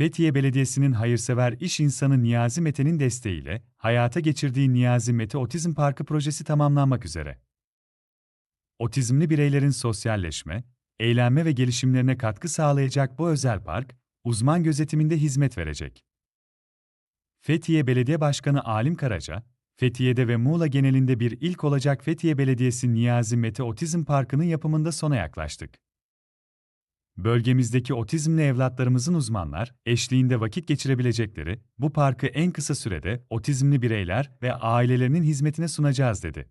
Fethiye Belediyesi'nin hayırsever iş insanı Niyazi Mete'nin desteğiyle hayata geçirdiği Niyazi Mete Otizm Parkı projesi tamamlanmak üzere. Otizmli bireylerin sosyalleşme, eğlenme ve gelişimlerine katkı sağlayacak bu özel park, uzman gözetiminde hizmet verecek. Fethiye Belediye Başkanı Alim Karaca, Fethiye'de ve Muğla genelinde bir ilk olacak Fethiye Belediyesi Niyazi Mete Otizm Parkı'nın yapımında sona yaklaştık. Bölgemizdeki otizmli evlatlarımızın uzmanlar, eşliğinde vakit geçirebilecekleri bu parkı en kısa sürede otizmli bireyler ve ailelerinin hizmetine sunacağız dedi.